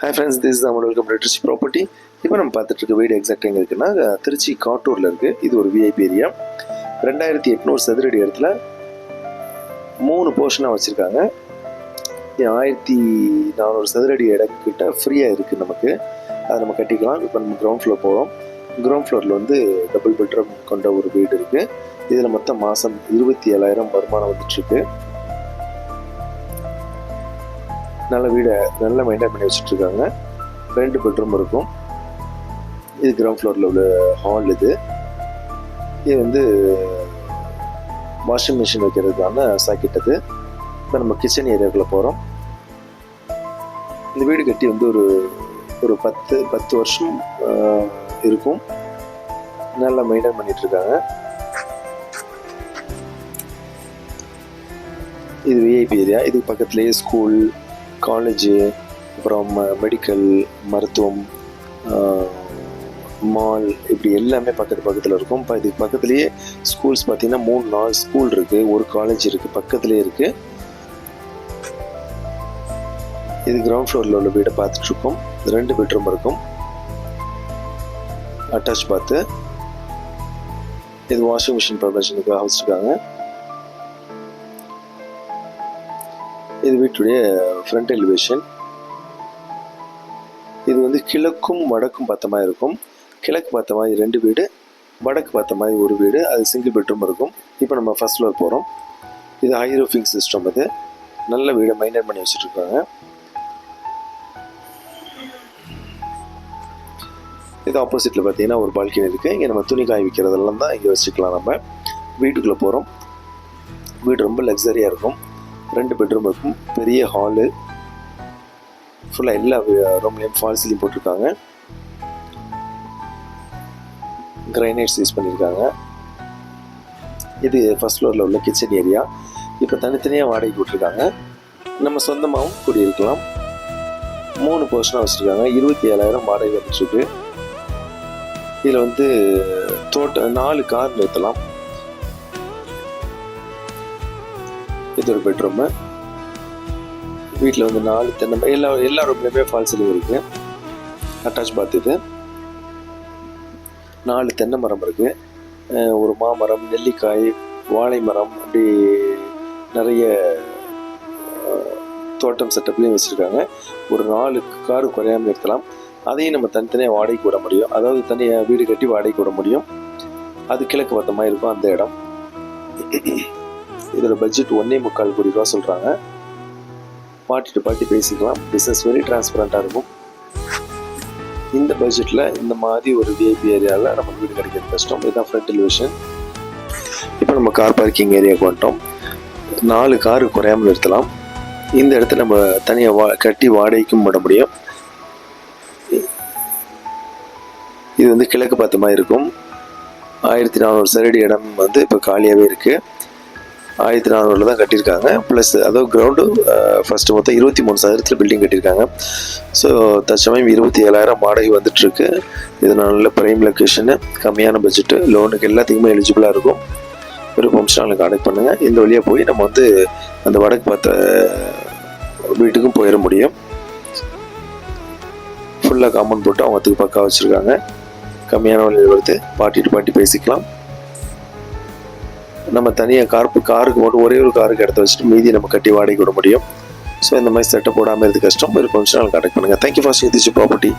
Hi friends this தான் welcome ரிட்ரிச்சி property இப்போ நம்ம பார்த்துட்டு இருக்க வீடு எக்ஸாக்ட் எங்கே இருக்குன்னா திருச்சி காட்டூரில் இருக்குது இது ஒரு விஐபி ஏரியா ரெண்டாயிரத்தி எட்நூறு சதுரடி இடத்துல மூணு போர்ஷனாக வச்சுருக்காங்க. ஆயிரத்தி நானூறு சதுரடி இடக்கிட்ட ஃப்ரீயாக இருக்குது நமக்கு. அதை நம்ம கட்டிக்கலாம். இப்போ நம்ம கிரவுண்ட் ஃப்ளோர் போகிறோம் கிரவுண்ட் ஃப்ளோரில் வந்து டபுள் பெட்ரூம் கொண்ட ஒரு வீடு இருக்குது இதில் மொத்தம் மாதம் இருபத்தி ஏழாயிரம் வருமானம் வந்துட்டுருக்கு. நல்ல வீடை நல்லா மெயின்டைன் பண்ணி வச்சுட்ருக்காங்க ரெண்டு பெட்ரூம் இருக்கும். இது கிரவுண்ட் ஃப்ளோரில் உள்ள ஹால் இது. இது வந்து வாஷிங் மிஷின் வைக்கிறதுக்கான சாக்கெட் அது. இப்போ நம்ம கிச்சன் ஏரியாக்குள்ளே போகிறோம் இந்த வீடு கட்டி வந்து ஒரு ஒரு பத்து பத்து வருஷம் இருக்கும். நல்லா மெயின்டைன் பண்ணிகிட்ருக்காங்க இது விஐபி ஏரியா இது பக்கத்துலேயே ஸ்கூல் காலேஜு அப்புறம் மெடிக்கல் மருத்துவம் மால் இப்படி எல்லாமே பக்கத்து பக்கத்தில் இருக்கும். இப்போ இதுக்கு பக்கத்துலேயே ஸ்கூல்ஸ் பார்த்தீங்கன்னா மூணு நாலு ஸ்கூல் இருக்குது ஒரு காலேஜ் இருக்குது பக்கத்துலேயே இருக்குது இது கிரவுண்ட் ஃப்ளோரில் உள்ள வீடை பார்த்துட்ருக்கோம். ரெண்டு பெட்ரூம் இருக்கும். அட்டாச் பார்த்து இது வாஷிங் மிஷின் ப்ரொடக்ஷனுக்கு ஹவுஸ் இருக்காங்க. இது வீட்டுடைய ஃப்ரண்ட் எலிவேஷன் இது வந்து கிழக்கும் வடக்கும் பார்த்த மாதிரி இருக்கும். கிழக்கு பார்த்த மாதிரி ரெண்டு வீடு வடக்கு பார்த்த மாதிரி ஒரு வீடு. அது சிங்கிள் பெட்ரூம் இருக்கும். இப்போ நம்ம ஃபர்ஸ்ட் ஃப்ளோர் போகிறோம் இது ஹை ரூஃபிங் சிஸ்டம் இது. நல்ல வீடை மெயின்டைன் பண்ணி வச்சுட்ருக்காங்க இது ஆப்போசிட்டில் பார்த்தீங்கன்னா ஒரு பால்கனி இருக்குது இங்கே நம்ம துணி காய வைக்கிறதெல்லாம் தான் இங்கே வச்சுக்கலாம் நம்ம. வீட்டுக்குள்ளே போகிறோம் வீடு ரொம்ப லக்ஸரியாக இருக்கும். ரெண்டு பெட்ரூம் இருக்கும். பெரிய ஹாலு ஃபுல்லாக எல்லா ரூம்லேயும் ஃபால் சீலிங் போட்டிருக்காங்க. கிரைனைட்ஸ் யூஸ் பண்ணியிருக்காங்க இது ஃபர்ஸ்ட் ஃப்ளோரில் உள்ள கிச்சன் ஏரியா இப்போ தனித்தனியாக வாடகைக்கு விட்ருக்காங்க நம்ம சொந்தமாகவும் குடியிருக்கலாம். மூணு போர்ஷனாக வச்சுருக்காங்க. இருபத்தி ஏழாயிரம் வாடகை வந்துட்டுருக்கு இதில் வந்து தோட்ட நாலு கார் நிறுத்தலாம் இது ஒரு பெட்ரூமு வீட்டில் வந்து நாலு தென்னை எல்லா எல்லா ரூம்லேயுமே ஃபால் சீலிங் இருக்குது அட்டாச் பாத் இது. நாலு தென்னை மரம் இருக்குது ஒரு மாமரம் நெல்லிக்காய் வாழை மரம் அப்படி நிறைய தோட்டம் செட்டப்லேயும் வச்சுருக்காங்க. ஒரு நாலு காரு குறையாமல் இருக்கலாம். அதையும் நம்ம தனித்தனியாக வாடகைக்கு விட முடியும். அதாவது தனியாக வீடு கட்டி வாடகைக்கு விட முடியும். அது கிழக்கு பத்தமாக இருக்கும் அந்த இடம். இதோட பட்ஜெட் ஒன்றே முக்கால் கோடி ரூபா சொல்கிறாங்க பார்ட்டி டு பார்ட்டி பேசிக்கலாம் பிஸ்னஸ் வெரி டிரான்ஸ்பரண்ட்டாக இருக்கும். இந்த பட்ஜெட்டில் இந்த மாதிரி ஒரு விஐபி ஏரியாவில் நம்ம வீடு கிடைக்கிறது கஷ்டம். இதுதான் ஃப்ரண்ட் டெலிவிஷன் இப்போ நம்ம கார் பார்க்கிங் ஏரியாவுக்கு வந்துட்டோம். நாலு காரு குறையாமல் நிறுத்தலாம் இந்த இடத்துல நம்ம தனியாக வா கட்டி வாடகைக்கும் விட முடியும். இது வந்து கிழக்கு பார்த்த மாதிரி இருக்கும். ஆயிரத்தி நானூறு சரடி இடம் வந்து இப்போ காலியாகவே இருக்குது ஆயிரத்தி நானூறில் தான் கட்டியிருக்காங்க. ப்ளஸ் அதாவது கிரவுண்டு ஃபஸ்ட்டு மொத்தம் இருபத்தி மூணு சதுரத்தில் பில்டிங் கட்டியிருக்காங்க. ஸோ தற்சமயம் இருபத்தி ஏழாயிரம் வாடகை வந்துட்டுருக்கு. இது நல்ல ப்ரைம் லொக்கேஷனு கம்மியான பட்ஜெட்டு லோனுக்கு எல்லாத்துக்குமே எலிஜிபிளாக இருக்கும். விருப்பம் சேனலுக்கு கான்டெக்ட் பண்ணுங்கள் இந்த வழியாக போய் நம்ம வந்து அந்த வடக்கு பார்த்த வீட்டுக்கும் போயிட முடியும். ஃபுல்லாக காம்பவுண்ட் போட்டு அவங்க பக்கா வச்சுருக்காங்க. கம்மியான விலையில் வருது. பாட்டிட்டு பாட்டி பேசிக்கலாம். நம்ம தனியாக கார்ப்பு காருக்கு மட்டும் ஒரே ஒரு காருக்கு எடுத்து வச்சுட்டு மீதி நம்ம கட்டி வாடகை விட முடியும். ஸோ இந்த மாதிரி செட்டப் போடாமல் இருக்கு கஷ்டம். ஒரு நாள் கனெக்ட் பண்ணுங்கள் தேங்க்யூ ஃபார் சீ ப்ராப்பர்ட்டி